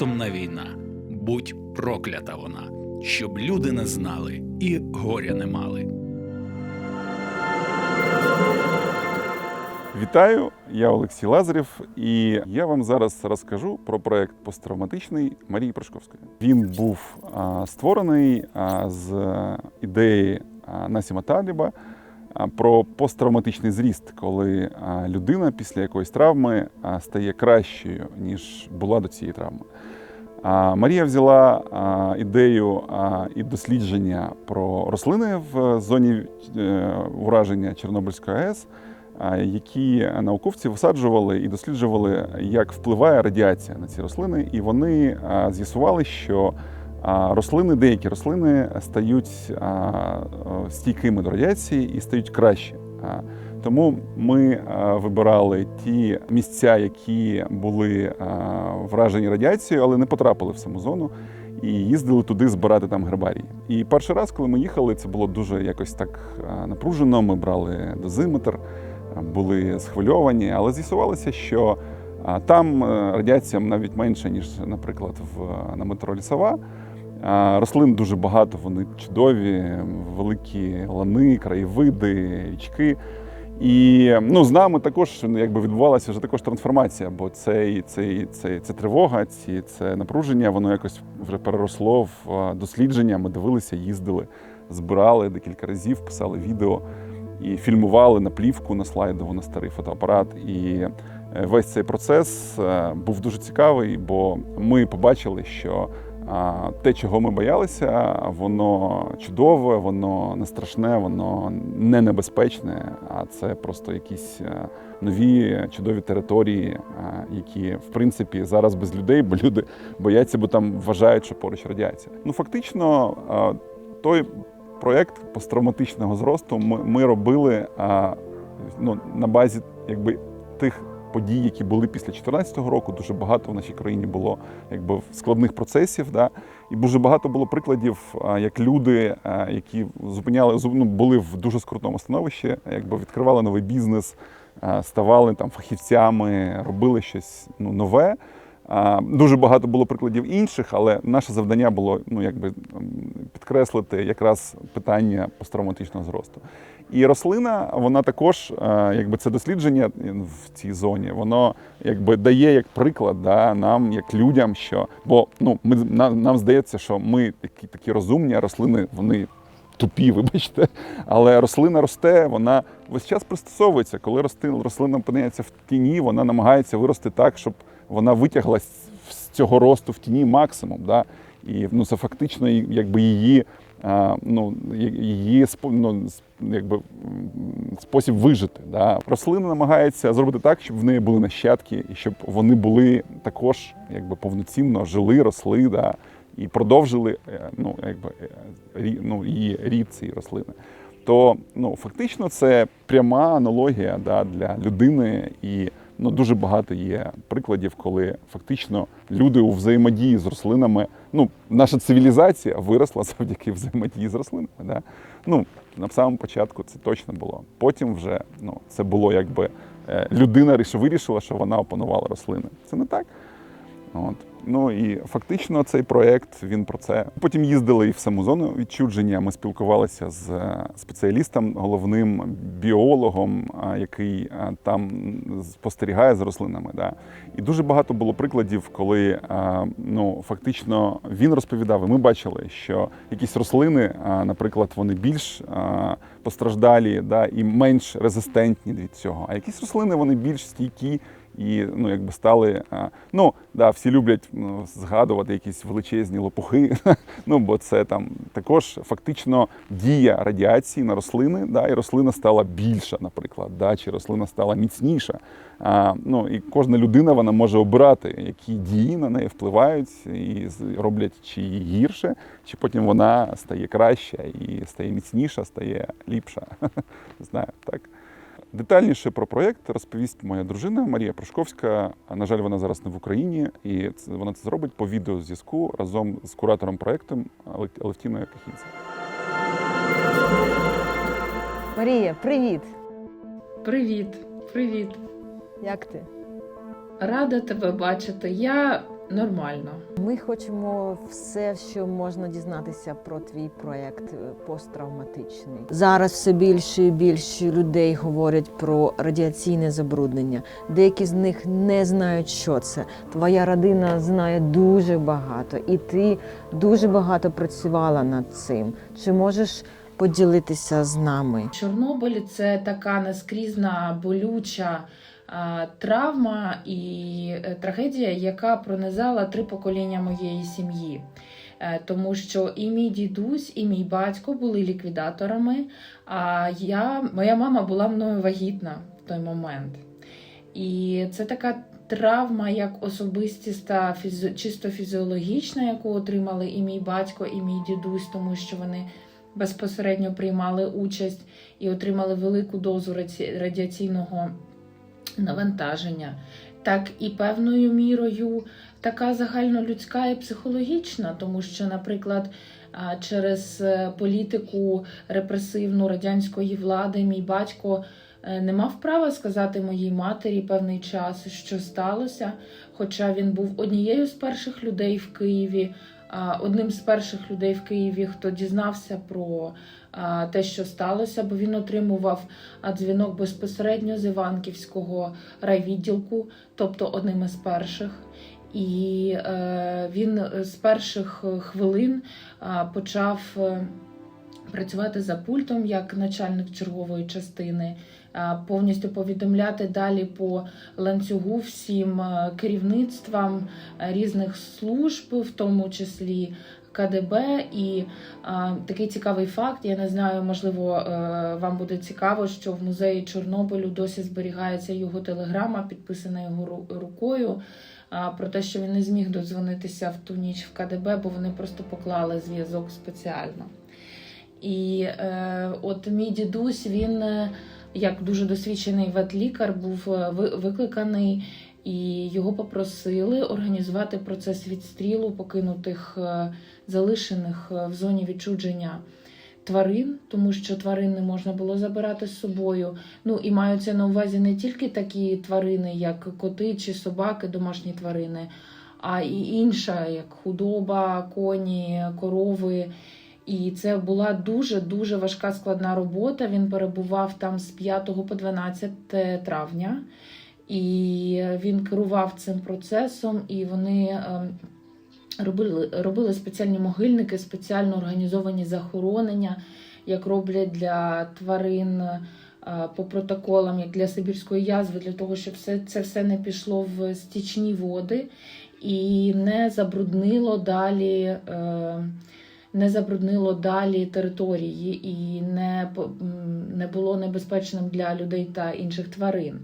Атомна війна, будь проклята вона, щоб люди не знали і горя не мали. Вітаю, я Олексій Лазарєв, і я вам зараз розкажу про проект посттравматичний Марії Прошковської. Він був а, створений а, з ідеї а, Насіма Таліба а, про посттравматичний зріст, коли а, людина після якоїсь травми а, стає кращою, ніж була до цієї травми. Марія взяла ідею і дослідження про рослини в зоні е, ураження Чорнобильської АЕС які науковці висаджували і досліджували, як впливає радіація на ці рослини, і вони з'ясували, що рослини, деякі рослини стають стійкими до радіації і стають краще. Тому ми вибирали ті місця, які були вражені радіацією, але не потрапили в саму зону. І їздили туди збирати там гербарії. І перший раз, коли ми їхали, це було дуже якось так напружено. Ми брали дозиметр були схвильовані, але з'ясувалося, що там е, радіація навіть менша, ніж, наприклад, в, на метро Лісова. Рослин дуже багато, вони чудові, великі лани, краєвиди, річки. І ну, з нами також ну, якби відбувалася вже також трансформація, бо цей, цей, цей, це тривога, ці, це напруження, воно якось вже переросло в дослідження. Ми дивилися, їздили, збирали декілька разів, писали відео і фільмували на плівку, на слайдову, на старий фотоапарат. І е, весь цей процес е, був дуже цікавий, бо ми побачили, що те, чого ми боялися, воно чудове, воно не страшне, воно не небезпечне, а це просто якісь е, нові чудові території, які в принципі зараз без людей, бо люди бояться, бо там вважають, що поруч радіація. Ну фактично, той проєкт посттравматичного зросту ми, ми робили ну, на базі якби, тих подій, які були після 2014 року. Дуже багато в нашій країні було якби, складних процесів. Да? І дуже багато було прикладів, як люди, які зупиняли, зу- ну, були в дуже скрутному становищі, якби відкривали новий бізнес, ставали там фахівцями, робили щось ну, нове. Дуже багато було прикладів інших, але наше завдання було ну, якби, підкреслити якраз питання посттравматичного зросту. І рослина, вона також, е, якби це дослідження в цій зоні, воно якби дає як приклад да, нам, як людям, що бо ну, ми, нам, нам здається, що ми такі, такі розумні, а рослини вони тупі, вибачте. Але рослина росте, вона весь час пристосовується. Коли рослина опиняється в тіні, вона намагається вирости так, щоб вона витягла з цього росту в тіні максимум. Да? І ну, це фактично якби її, ну, її ну, якби, спосіб вижити. Да? Рослина намагається зробити так, щоб в неї були нащадки, і щоб вони були також якби, повноцінно жили, росли. Да? І продовжили е, ну, якби, е, ну, її рід цієї рослини. То ну, фактично це пряма аналогія да, для людини, і ну, дуже багато є прикладів, коли фактично люди у взаємодії з рослинами. Ну, наша цивілізація виросла завдяки взаємодії з рослинами. Да? Ну, на самому початку це точно було. Потім вже ну, це було якби е, людина ріш- вирішила, що вона опанувала рослини. Це не так. От. Ну і фактично цей проєкт він про це. Потім їздили і в саму зону відчудження. Ми спілкувалися з е, спеціалістом, головним біологом, який там спостерігає за рослинами. Да. І дуже багато було прикладів, коли ну, фактично він розповідав, і ми бачили, що якісь рослини, наприклад, вони більш постраждалі да, і менш резистентні від цього. А якісь рослини вони більш стійкі і ну, якби стали. Ну, да, всі люблять ну, згадувати якісь величезні лопухи, ну, бо це там також фактично дія радіації на рослини, да, і рослина стала більша, наприклад, да, чи рослина стала міцніша. А, ну, і кожна людина вона може обирати, які дії на неї впливають і роблять чи її гірше, чи потім вона стає краща і стає міцніша, стає ліпша. Не Знаю, так. Детальніше про проєкт розповість моя дружина Марія Прошковська. На жаль, вона зараз не в Україні, і це- вона це зробить по відеозв'язку разом з куратором проєкту Але- Алевтіною Кахінцем. Марія, привіт! Привіт, привіт. Як ти? Рада тебе бачити. Я нормально. Ми хочемо все, що можна дізнатися про твій проєкт е, посттравматичний. Зараз все більше і більше людей говорять про радіаційне забруднення. Деякі з них не знають, що це. Твоя родина знає дуже багато, і ти дуже багато працювала над цим. Чи можеш поділитися з нами? Чорнобиль це така наскрізна болюча травма і е, трагедія, яка пронизала три покоління моєї сім'ї. Е, Тому що і мій дідусь, і мій батько були ліквідаторами. А я, моя мама була мною вагітна в той момент. І це така травма, як особистіста, чисто фізіологічна, яку отримали і мій батько, і мій дідусь, тому що вони безпосередньо приймали участь і отримали велику дозу радіаційного навантаження, так і певною мірою така загальнолюдська і психологічна, тому що, наприклад, через е, політику репресивну радянської влади мій батько е, не мав права сказати моїй матері певний час, що сталося. Хоча він був однією з перших людей в Києві, одним з перших людей в Києві, хто дізнався про те, що сталося, бо він отримував дзвінок безпосередньо з Іванківського райвідділку, тобто одним із перших. І е, він з перших хвилин почав е, працювати за пультом як начальник чергової частини, повністю повідомляти далі по ланцюгу всім керівництвам різних служб, в тому числі КДБ. І а, такий цікавий факт. Я не знаю, можливо, е, вам буде цікаво, що в музеї Чорнобилю досі зберігається його телеграма, підписана його рукою. а, Про те, що він не зміг додзвонитися в ту ніч в КДБ, бо вони просто поклали зв'язок спеціально. І е, от мій дідусь, він, е, як дуже досвідчений ветлікар, був е, викликаний, і його попросили організувати процес відстрілу покинутих е, залишених в зоні відчудження тварин, тому що тварин не можна було забирати з собою. Ну і маються на увазі не тільки такі тварини, як коти чи собаки, домашні тварини, а і інша, як худоба, коні, корови. І це була дуже дуже важка складна робота. Він перебував там з 5 по 12 травня, і він керував цим процесом, і вони ем, робили, робили спеціальні могильники, спеціально організовані захоронення, як роблять для тварин. е, По протоколам, як для Сибірської язви, для того, щоб все це все не пішло в стічні води і не забруднило далі, е, не забруднило далі території і не, не було небезпечним для людей та інших тварин.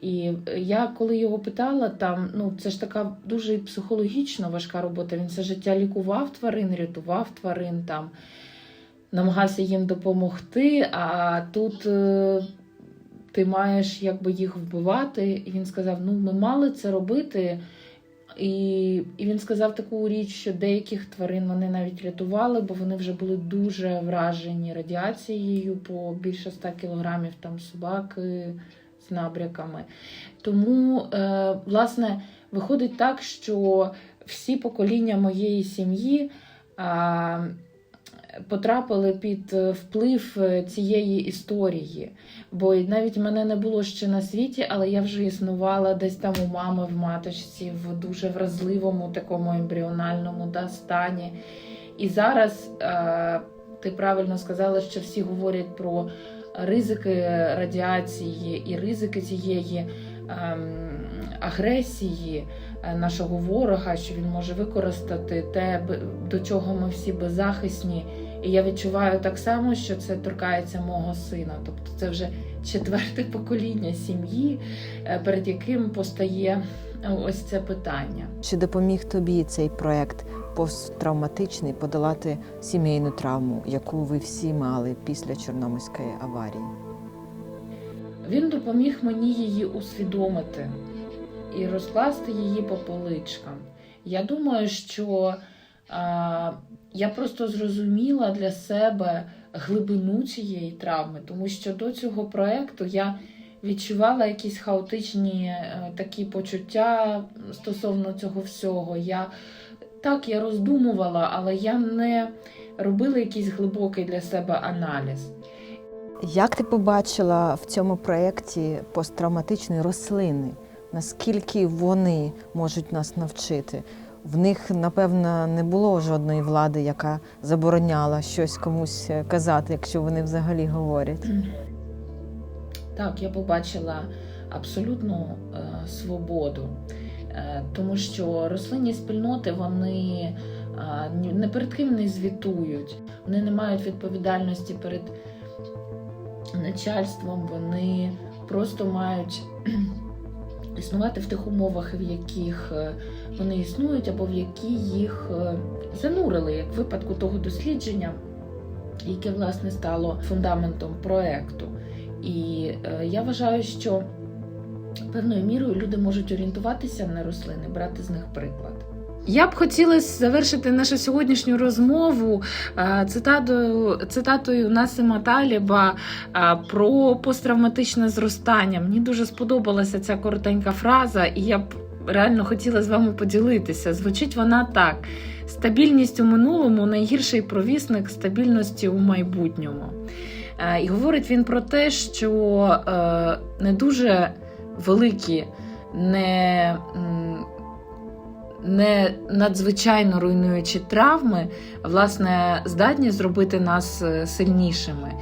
І я коли його питала, там ну це ж така дуже психологічно важка робота. Він все життя лікував тварин, рятував тварин там, намагався їм допомогти. А тут е, ти маєш якби їх вбивати. І він сказав: Ну, ми мали це робити. І, і він сказав таку річ, що деяких тварин вони навіть рятували, бо вони вже були дуже вражені радіацією по більше 100 кілограмів там собаки з набряками. Тому, е, власне, виходить так, що всі покоління моєї сім'ї а, потрапили під е, вплив е, цієї історії. Бо навіть мене не було ще на світі, але я вже існувала десь там у мами в маточці, в дуже вразливому такому ембріональному да, стані. І зараз е, ти правильно сказала, що всі говорять про ризики радіації і ризики цієї ем, агресії нашого ворога, що він може використати те, до чого ми всі беззахисні. І я відчуваю так само, що це торкається мого сина. Тобто це вже четверте покоління сім'ї, е, перед яким постає е, ось це питання. Чи допоміг тобі цей проєкт посттравматичний подолати сімейну травму, яку ви всі мали після Чорнобильської аварії? Він допоміг мені її усвідомити і розкласти її по поличкам. Я думаю, що а, я просто зрозуміла для себе глибину цієї травми, тому що до цього проекту я відчувала якісь хаотичні е, такі почуття стосовно цього всього. Я так я роздумувала, але я не робила якийсь глибокий для себе аналіз. Як ти побачила в цьому проєкті посттравматичні рослини? Наскільки вони можуть нас навчити? В них, напевно, не було жодної влади, яка забороняла щось комусь е, казати, якщо вони взагалі говорять. Так, я побачила абсолютну е, свободу, е, тому що рослинні спільноти вони е, не перед ким не звітують, вони не мають відповідальності перед начальством, вони просто мають існувати в тих умовах, в яких е, вони існують, або в які їх е, занурили, як в випадку того дослідження, яке власне стало фундаментом проекту. І е, я вважаю, що певною мірою люди можуть орієнтуватися на рослини, брати з них приклад. Я б хотіла завершити нашу сьогоднішню розмову е, цитатою, цитатою Насима Таліба е, про посттравматичне зростання. Мені дуже сподобалася ця коротенька фраза, і я б реально хотіла з вами поділитися. Звучить вона так: стабільність у минулому найгірший провісник стабільності у майбутньому. Е, І говорить він про те, що не дуже великі, не, не надзвичайно руйнуючі травми, власне, здатні зробити нас е, сильнішими.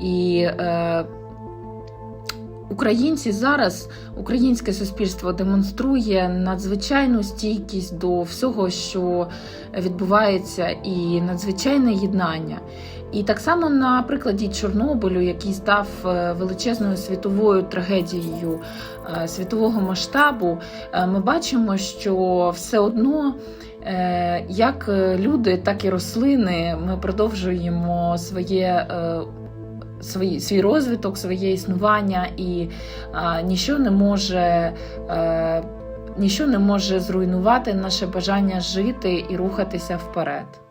І е, українці зараз, українське суспільство демонструє надзвичайну стійкість до всього, що відбувається, і надзвичайне єднання. І так само на прикладі Чорнобилю, який став е, величезною світовою трагедією е, світового масштабу, е, ми бачимо, що все одно. Як люди, так і рослини, ми продовжуємо своє, свої, свій розвиток, своє існування, і е, ніщо не може, е, ніщо не може зруйнувати наше бажання жити і рухатися вперед.